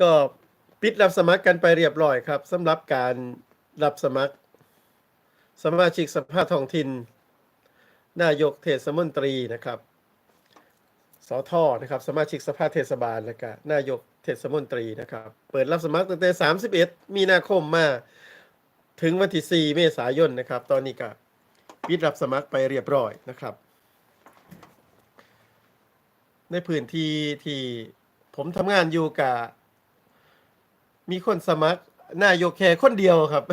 ก็ปิดรับสมัครกันไปเรียบร้อยครับสำหรับการรับสมัคร สมาชิกสภาท้องถิ่นนายกเทศมนตรีนะครับสทนะครับ สมาชิกสภาเทศบาลและก็นายกเทศมนตรีนะครับ เปิดรับสมัครตั้งแต่ 31 มีนาคมมาถึงวันที่ 4 เมษายนนะครับ ตอนนี้ก็ปิดรับสมัครไปเรียบร้อยนะครับ ในพื้นที่ที่ผมทำงานอยู่กับ มีคนสมัครนายกแค่คนเดียวครับ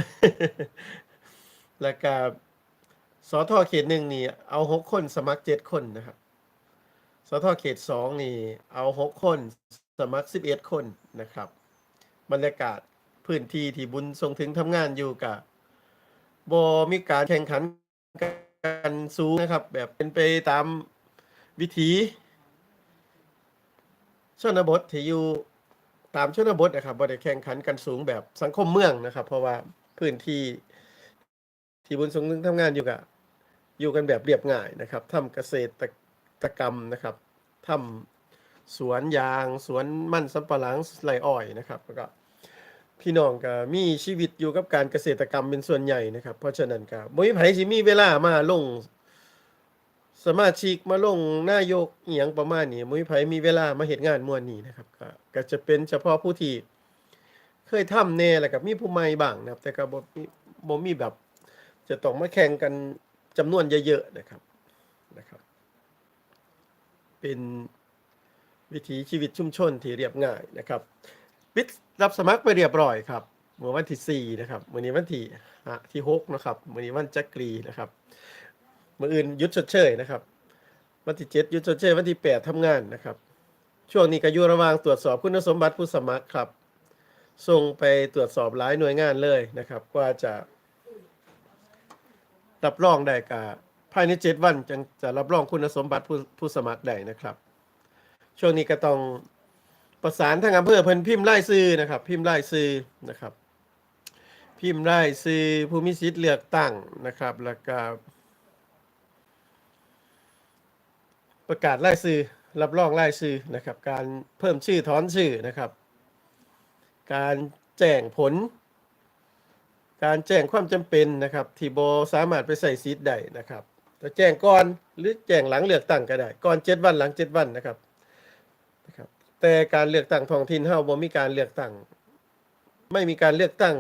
แล้วก็สทเขตหนึ่งนี่ เอาหกคนสมัครเจ็ดคนนะครับสทเขตสองนี่ เอาหกคนสมัครสิบเอ็ดคนนะครับ บรรยากาศพื้นที่ที่บุญทรงถึงทำงานอยู่กับบมีการแข่งขันกันสูงนะครับ แบบเป็นไปตามวิถีชนบทที่อยู่ ตามชนบทนะครับบ่ได้แข่งขันกันสูงแบบสังคมเมืองนะครับ เพราะว่าพื้นที่ที่บุญทรงนึงทำงานอยู่กับอยู่กันแบบเรียบง่ายนะครับทำเกษตรกรรมนะครับทำสวนยาง สวนมันสำปะหลังไรอ้อยนะครับแล้วก็พี่น้องก็มีชีวิตอยู่กับการเกษตรกรรมเป็นส่วนใหญ่นะครับ เพราะฉะนั้นก็บ่มีไผสิมีเวลามาลง สมาชิกมาลงนายกเอียงประมาณนี้มุ้ยไผมีเวลามาเฮ็ดงานมวนนี้นะครับก็ก็จะเป็นเฉพาะผู้ที่เคยทำแน่แหล้วก็มีผู้ใหม่บ้างนะครับ แต่ก็บ่มีบ่มีแบบ จะต้องมาแข่งกันจำนวนเยอะๆนะครับนะครับ เป็นวิถีชีวิตชุมชนที่เรียบง่ายนะครับปิดรับสมัครไปเรียบร้อยครับเมื่อวันที่4นะครับมื้อนี้วันที่ที่6นะครับมื้อนี้วันจักรีนะครับ มื่ออื่นยุดชดเชยนะครับ วันที่เจ็ดยุดชดเชยวันที่แปดทำงานนะครับ ช่วงนี้ก็อยู่ระหว่างตรวจสอบคุณสมบัติผู้สมัครครับ ส่งไปตรวจสอบหลายหน่วยงานเลยนะครับ กว่าจะ รับรองได้กะภายในเจ็ดวันจึงจะรับรองคุณสมบัติผู้ผู้สมัครได้นะครับ ช่วงนี้ก็ต้องประสานทางอำเภอเพิ่นพิมพ์ไล่ซื้อนะครับ พิมพ์ไล่ซื้อนะครับ พิมพ์ไล่ซื้อผู้มีสิทธิ์เลือกตั้งนะครับ แล้วก็ ประกาศรายชื่อรับรองรายชื่อนะครับ การเพิ่มชื่อถอนชื่อนะครับ การแจ้งผล การแจ้งความจำเป็นนะครับที่บสามารถไปใส่ซีดได้นะครับจะแจ้งก่อนหรือแจ้งหลังเลือกตั้งก็ได้ก่อนเจ็ดวันหลังเจ็ดวันนะครับนะครับ แต่การเลือกตั้งท้องถิ่นเฮาบ่มีการเลือกตั้งไม่มีการเลือกตั้ง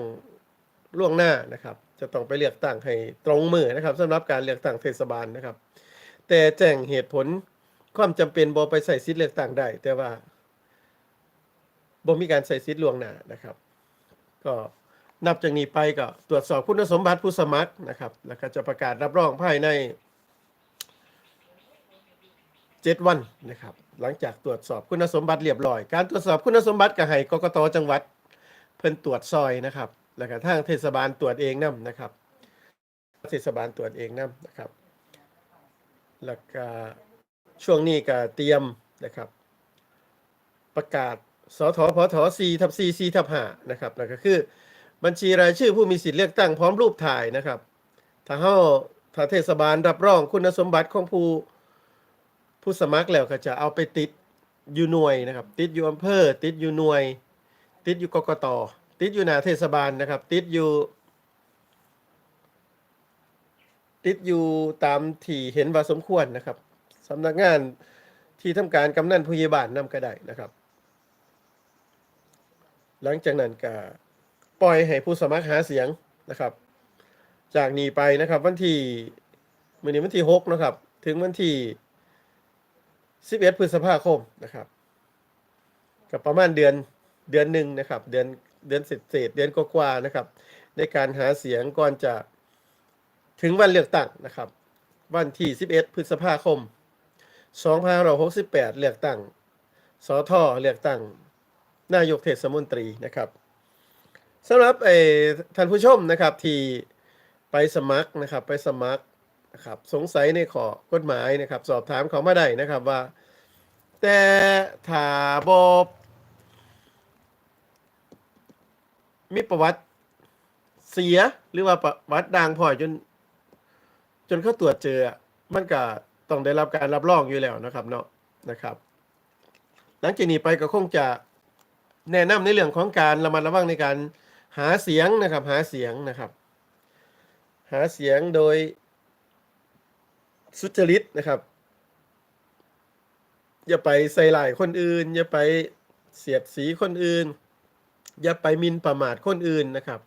ล่วงหน้านะครับ จะต้องไปเลือกตั้งให้ตรงมือนะครับสำหรับการเลือกตั้งเทศบาลนะครับ แต่แจ้งเหตุผล ความจำเป็นบ่ไปใส่สิทธิ์เลือกตั้งได้ แต่ว่าบ่มีการใส่สิทธิ์ล่วงหน้านะครับ ก็นับจากนี้ไปก็ตรวจสอบคุณสมบัติผู้สมัครนะครับ แล้วก็จะประกาศรับรองภายใน7วันนะครับ หลังจากตรวจสอบคุณสมบัติเรียบร้อย การตรวจสอบคุณสมบัติก็ให้กกตจังหวัด เพิ่นตรวจซอยนะครับ แล้วก็ทางเทศบาลตรวจเองนํนะครับ เทศบาลตรวจเองนํนะครับ แล้วก็ ช่วงนี้ก็เตรียมนะครับ ประกาศสทพท4ทับ4 4ทับ5นะครับแล้วก็คือ บัญชีรายชื่อผู้มีสิทธิ์เลือกตั้งพร้อมรูปถ่ายนะครับ ถ้าเฮาถ้าเทศบาลรับรองคุณสมบัติของผู้ผู้สมัครแล้วก็จะเอาไปติดอยู่หน่วยนะครับ ติดอยู่อำเภอ ติดอยู่หน่วย ติดอยู่กกตติดอยู่หน้าเทศบาลนะครับ ติดอยู่ ติดอยู่ตามที่เห็นว่าสมควรนะครับ สำนักงานที่ทำการกำนันผู้ใหญ่บ้านนำก็ได้นะครับ หลังจากนั้นก็ปล่อยให้ผู้สมัครหาเสียงนะครับ จากนี้ไปนะครับ วันที่มื้อนี้วันที่6นะครับ ถึงวันที่11พฤษภาคมนะครับกับประมาณเดือนเดือนหนึ่งนะครับ เดือนเดือนเศษเดือนกว่าๆนะครับ ในการหาเสียงก่อนจะถึงวันเลือกตั้งนะครับ วันที่ 11 พฤษภาคม 2568เลือกตั้งสทเลือกตั้ง นายกเทศมนตรีนะครับสำหรับไอ้ท่านผู้ชมนะครับที่ไปสมัครนะครับไปสมัครนะครับสงสัยในข้อกฎหมายนะครับ สอบถามเขามาได้นะครับว่า แต่ถ้าบบมีประวัติเสียหรือว่าประวัติด่างพ่อยจน จนเขาตรวจเจอมันก็ ต้องได้รับการรับรองอยู่แล้วนะครับเนาะนะครับ หลังจากนี้ไปก็คงจะแนะนำในเรื่องของการระมัดระวังในการหาเสียงนะครับ หาเสียงนะครับ หาเสียงโดยสุจริตนะครับ อย่าไปใส่หลายคนอื่น อย่าไปเสียดสีคนอื่น อย่าไปมินประมาทคนอื่นนะครับ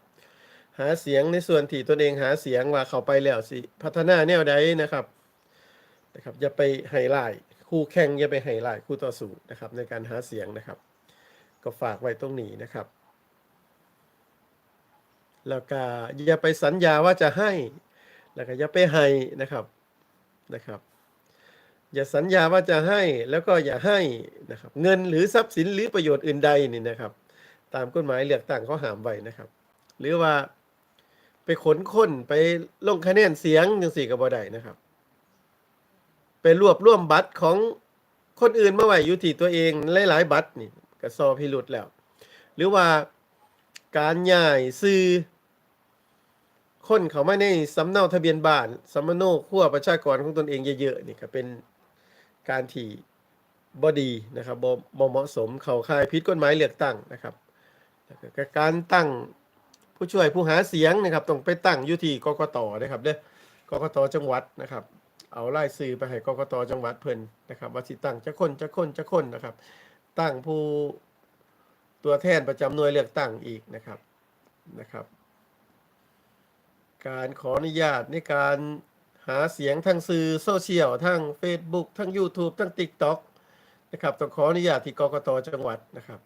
หาเสียงในส่วนที่ตนเองหาเสียงว่าเขาไปแล้วสิ พัฒนาแนวใดนะครับ นะครับอย่าไปไฮไลท์คู่แข่งอย่าไปไฮไลท์คู่ต่อสู้นะครับในการหาเสียงนะครับ ก็ฝากไว้ตรงนี้นะครับ แล้วก็อย่าไปสัญญาว่าจะให้แล้วก็อย่าไปให้นะครับนะครับอย่าสัญญาว่าจะให้แล้วก็อย่าให้นะครับเงินหรือทรัพย์สินหรือประโยชน์อื่นใดนี่นะครับ ตามกฎหมายเลือกตั้งเขาห้ามไว้นะครับ หรือว่าไปขนคนไปลงคะแนนเสียงจังสี่ก็บ่ได้นะครับ ไปรวบรวมบัตรของคนอื่นมาไว้อยู่ที่ตัวเองหลายๆบัตรนี่ก็ซอพิรุษแล้ว หรือว่าการย้ายซื้อคนเขามาในสำเนาทะเบียนบ้านสำมโนครัวประชากรของตนเองเยอะๆนี่ก็เป็นการที่บ่ดีนะครับบ่เหมาะสมเขาข่ายผิดกฎหมายเลือกตั้งนะครับแล้วก็การตั้งผู้ช่วยผู้หาเสียงนะครับต้องไปตั้งอยู่ที่กกตนะครับเด้อกกตจังหวัดนะครับ เอารายชื่อไปให้กกตจังหวัดเพิ่นนะครับว่าสิตั้งจะคนจะคนจะคนนะครับ ตั้งผู้ตัวแทนประจำหน่วยเลือกตั้งอีกนะครับนะครับ การขออนุญาตในการหาเสียงทางสื่อโซเชียลทั้ง Facebook ทั้ง YouTube ทั้ง TikTok นะครับต้องขออนุญาตที่กกตจังหวัดนะครับ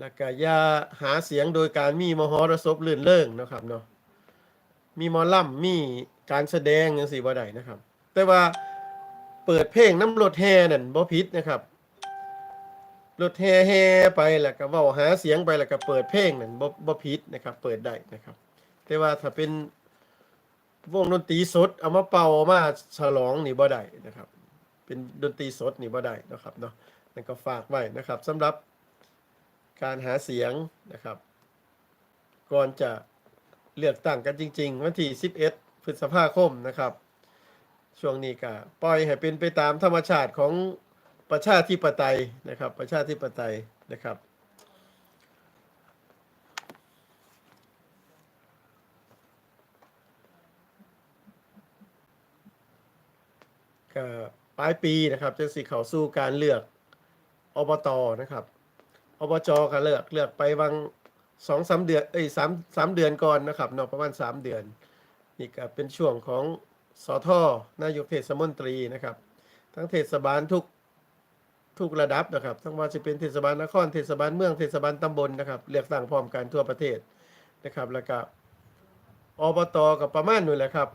แล้วก็ยาหาเสียงโดยการมีมหรสพลื่นเริงนะครับเนาะมีมอล่ำมี การแสดงจังซี่บ่ได้นะครับ แต่ว่าเปิดเพลงน้ำรถแห่นั่นบ่ผิดนะครับรถแห่แห่ไปแล้วก็เว้าหาเสียงไปแล้วก็เปิดเพลงนั่นบ่บ่ผิดนะครับ เปิดได้นะครับ แต่ว่าถ้าเป็นวงดนตรีสดเอามาเป่าเอามาฉลองนี่บ่ได้นะครับ เป็นดนตรีสดนี่บ่ได้นะครับเนาะนั่นก็ฝากไว้นะครับสำหรับการหาเสียงนะครับ ก่อนจะเลือกตั้งกันจริง ๆ วันที่11 พฤษภาคมนะครับ ช่วงนี้ก็ปล่อยให้เป็นไปตามธรรมชาติของประชาธิปไตยนะครับ ประชาธิปไตยนะครับก็ปลายปีนะครับจะสิเข้าสู่การเลือกอบตนะครับอบจก็เลือกเลือกไปบางสองสามเดือนเอ้ยสามสามเดือนก่อนนะครับเนาะประมาณสามเดือน นี่ก็เป็นช่วงของสอทอนายกเทศมนตรีนะครับ ทั้งเทศบาลทุกทุกระดับนะครับ ทั้งว่าจะเป็นเทศบาลนครเทศบาลเมืองเทศบาลตำบลนะครับเลือกตั้งพร้อมกันทั่วประเทศนะครับ แล้วก็อบตกับประมาณนู่นแหละครับ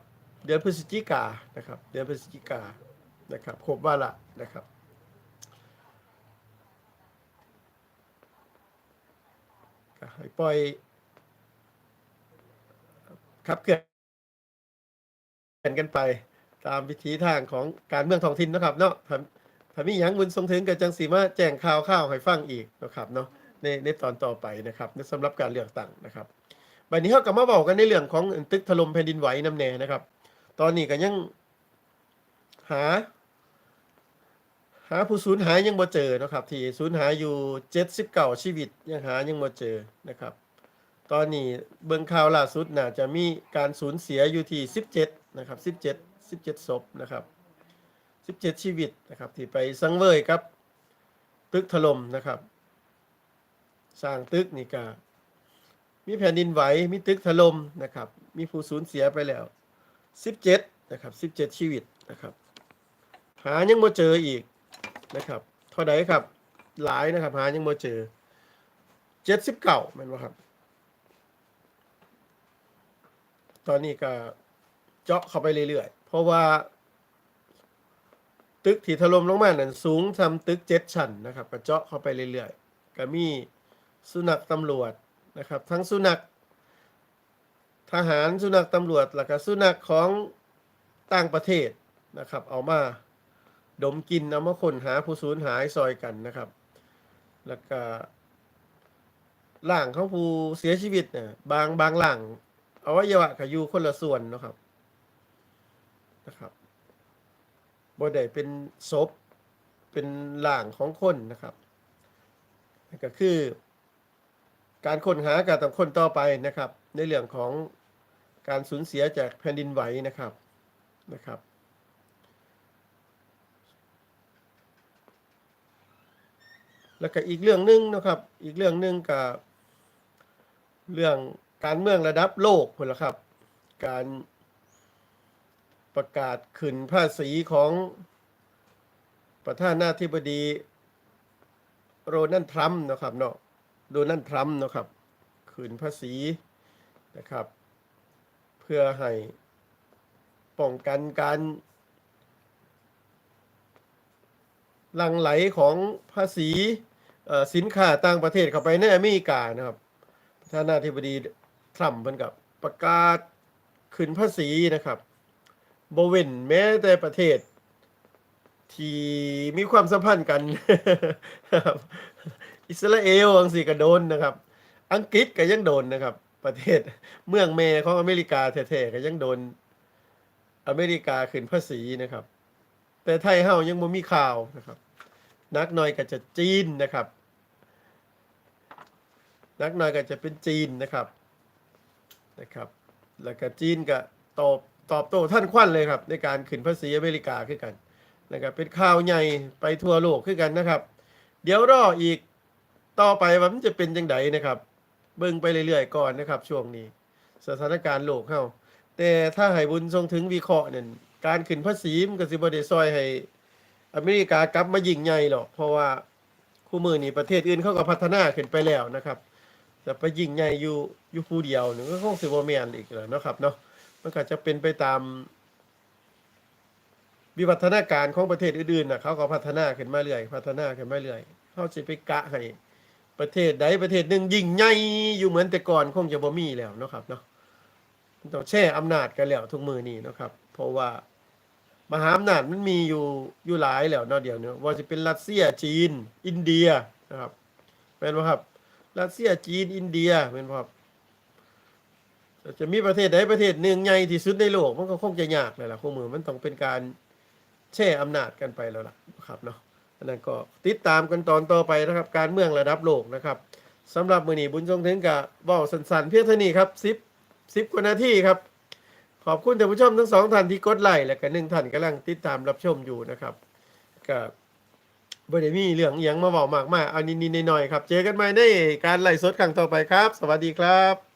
เดือนพฤศจิกานะครับ เดือนพฤศจิกานะครับครบว่าละนะครับให้ปล่อยขับเคลื่อ นกันไปตามวิธีทางของการเมืองท้องถิ่นนะครับเนาะถ้าถ้ามีหยังบุญทรงถึงกับจังสีมาแจ้งข่าวข่าวให้ฟังอีกนะครับเนาะในในตอนต่อไปนะครับในสำหรับการเลือกตั้งนะครับบัดนี้เราก็มาบอกกันในเรื่องของตึกถล่มแผ่นดินไหวน้ำแน่นะครับ ตอนนี้ก็ยังหา หาผู้สูญหายยังบ่เจอนะครับ ที่สูญหายอยู่79ชีวิตยังหายังบ่เจอนะครับ ตอนนี้เบิ่งข่าวล่าสุดน่าจะมีการสูญเสียอยู่ที่ 17 นะครับ 17 17ศพนะครับ 17 ชีวิตนะครับ ที่ไปสังเวยกับ ตึกถล่มนะครับ สร้างตึกนี่ก็มีแผ่นดินไหว มีตึกถล่มนะครับ มีผู้สูญเสียไปแล้ว 17 นะครับ 17 ชีวิตนะครับ หายังบ่เจออีกนะครับ เท่าใดครับ หลายนะครับ หายังบ่เจอ 79ม่นบ่าครับ ตอนนี้ก็เจาะเข้าไปเรื่อยๆ เพราะว่า ตึกที่ถล่มลงมานั่นสูงทำตึกเจ็ดชั้นนะครับก็เจาะเข้าไปเรื่อยๆ ก็มีสุนัขตำรวจนะครับ ทั้งสุนัขทหารสุนัขตำรวจแล้วก็สุนัขของต่างประเทศนะครับ เอามาดมกินเอามาค้นหาผู้สูญหายซอยกันนะครับ แล้วก็ร่างของผู้เสียชีวิตเนี่ยบางบางหลัง อวัยวะก็อยู่คนละส่วนนะครับนะครับบ่ได้เป็นศพเป็นร่างของคนนะครับก็คือ การค้นหาการต้องคนต่อไปนะครับ ในเรื่องของการสูญเสียจากแผ่นดินไหวนะครับนะครับ แล้วก็อีกเรื่องหนึ่งนะครับ อีกเรื่องหนึ่งกับเรื่อง การเมืองระดับโลกพุ่นละครับ การประกาศขึ้นภาษีของประธานาธิบดีโรนัลทรัมป์นะครับเนาะโดนัลทรัมป์นะครับขึ้นภาษีนะครับ เพื่อให้ป้องกันการลังไหลของภาษีสินค้าต่างประเทศเข้าไปในอเมริกานะครับประธานาธิบดี ทรัมป์เพิ่นกับประกาศขึ้นภาษีนะครับบ่เว้นแม้แต่ประเทศ ที่มีความสัมพันธ์กัน อิสราเอลอังสีก็โดนนะครับ อังกฤษก็ยังโดนนะครับ ประเทศเมืองแม่ของอเมริกาแท้ๆก็ยังโดน อเมริกาขึ้นภาษีนะครับ แต่ไทยเฮายังบ่มีข่าวนะครับ นักหน่อยก็จะจีนนะครับ นักหน่อยก็จะเป็นจีนนะครับ นะครับ แล้วก็จีนก็ตอบตอบโต้ท่านควันเลยครับ ในการขึ้นภาษีอเมริกาขึ้นกันนะครับเป็นข่าวใหญ่ไปทั่วโลกขึ้นกันนะครับ เดี๋ยวรออีกต่อไปว่ามันจะเป็นจังไดนะครับ เบิ่งไปเรื่อยๆก่อนนะครับ ช่วงนี้ สถานการณ์โลกเฮาแต่ถ้าให้บุญทรงถึงวิเคราะห์เนี่ยการขึ้นภาษีมันก็สิบ่ได้ซอยให้อเมริกากลับมายิ่งใหญ่หรอกเพราะว่าคู่มือนี่ประเทศอื่นเขาก็พัฒนาขึ้นไปแล้วนะครับ แต่ไปยิงใหญ่อยู่อยู่ผู้เดียวนี่ก็คงสิบ่แมนอีกแล้วเนาะครับเนาะมันก็จะเป็นไปตามวิวัฒนาการของประเทศอื่นๆน่ะเขาก็พัฒนาขึ้นมาเรื่อยพัฒนาขึ้นมาเรื่อยเขาสิไปกะให้ประเทศใดประเทศหนึ่งยิ่งใหญ่อยู่เหมือนแต่ก่อนคงจะบ่มีแล้วเนาะครับเนาะต้องแช่อำนาจกันแล้วทุกมือนี้เนะครับ เพราะว่ามหาอำนาจมันมีอยู่อยู่หลายแล้วเนาะเดี๋ยวนี้ว่าจะเป็นรัสเซียจีน อินเดียนะครับเป็นบ่ครับ รัสเซียจีนอินเดียเป็นบ่ครับจะมีประเทศใดประเทศหนึ่งใหญ่ที่สุดในโลก มันก็คงจะยากเลยล่ะคู่มือมันต้องเป็นการแช่อำนาจกันไปแล้วล่ะครับเนาะอันนั้นก็ติดตามกันตอนต่อไปนะครับ การเมืองระดับโลกนะครับสำหรับมือนีบุญทรงถึงกับว้าสั้นๆเพียงเท่านี้ครับ10 10กว่านาทีครับ ขอบคุณท่านผู้ชมทั้งสองท่านที่กดไลค์และก็หนึ่งท่านกำลังติดตามรับชมอยู่นะครับก็บ่ ได้มีเรื่องเอียงมาเว้ามากมายเอานิดๆหน่อยๆครับ เจอกันใหม่ในการไลฟ์สดครั้งต่อไปครับ สวัสดีครับ